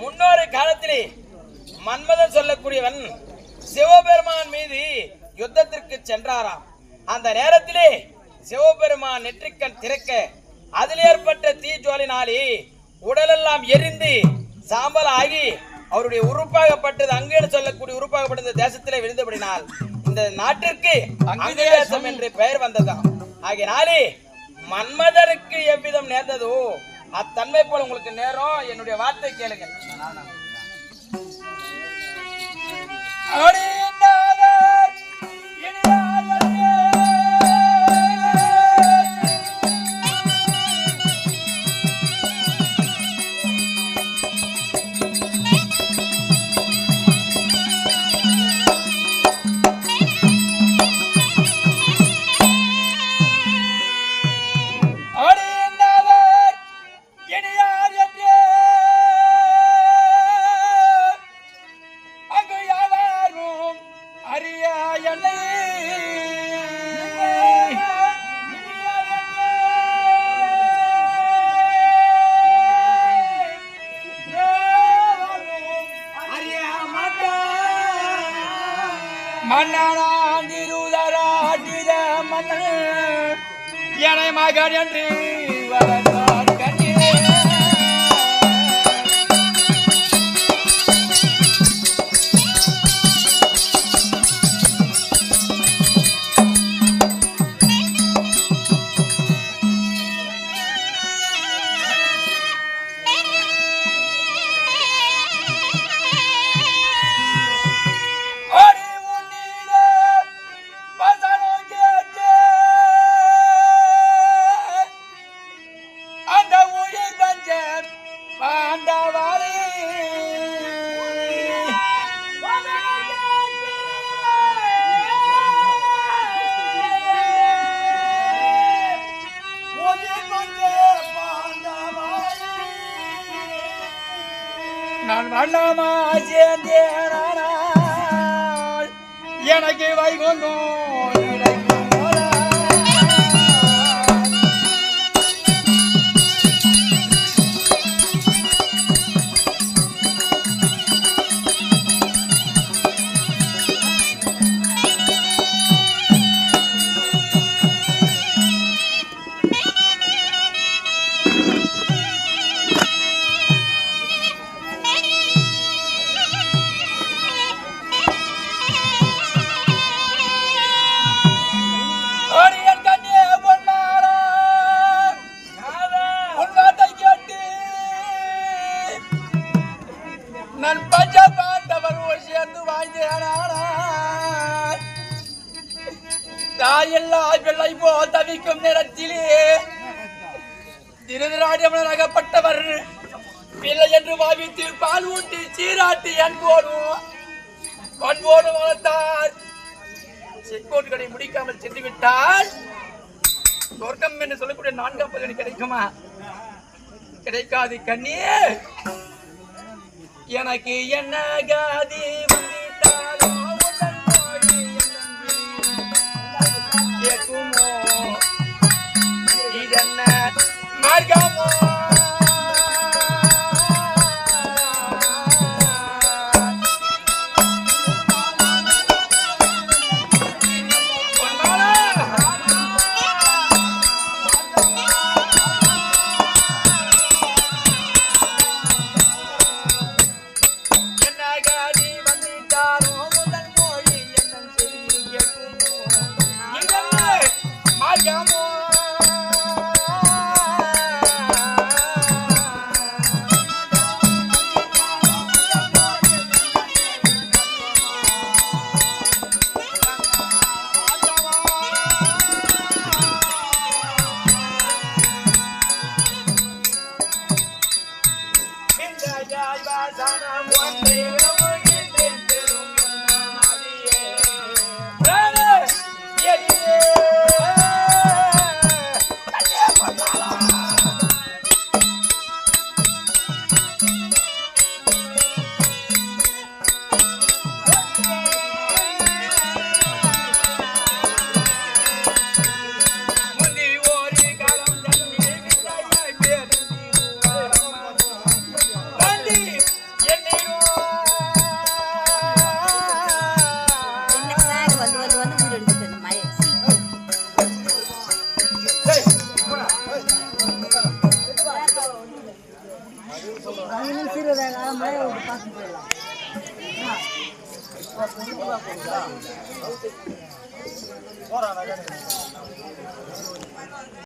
முன்னொரு காலத்திலே மன்மதன் சொல்லக்கூடியவன் சிவபெருமான் மீது யுத்தத்திற்கு சென்றாராம். அந்த நேரத்திலே சிவபெருமான் நெற்றிக்கண் திறக்க அதில் ஏற்பட்ட தீஜோலினாலே உடலெல்லாம் எரிந்து சாம்பல் ஆகி அவருடைய உறுப்பாகப்பட்டது அங்கேன்னு சொல்லக்கூடிய உறுப்பாகப்பட்டது தேசத்திலே விழுந்தபடினால் இந்த நாட்டிற்கு அங்கு தேசம் என்று பெயர் வந்ததாம். ஆகினாலே மன்மதருக்கு எவ்விதம் நேர்ந்ததோ அத்தன்மை போல உங்களுக்கு நேரம் என்னுடைய வார்த்தை கேளுங்க மன்னனாந்திருதராட்டித மன்னன். என மகன் என்று நான் வண்ணமா சேர்ந்தேனால் எனக்கு வைகுந்தம் நான் பாண்டவர் சேர்ந்து வாழ்ந்தேனானா தாயில்லா பிள்ளை போ தவிக்கும் நேரத்திலே திருவிராடியமன் அகப்பட்டவர் பிள்ளை என்று பாவித்து பால் ஊட்டி சீராட்டி அன்போடு பண்போடு வளர்த்தார். செக்கோட்டுகளை முடிக்காமல் சென்று விட்டால் சொர்க்கம் என்று சொல்லக்கூடிய நான்காம் பதவி கிடைக்குமா? கிடைக்காது கண்ணீர். எனக்கு என்ன காதி வந்திட்டாலோ இதென்ன மார்க்கமோ? சீரதாக மழை விட்டு பார்க்க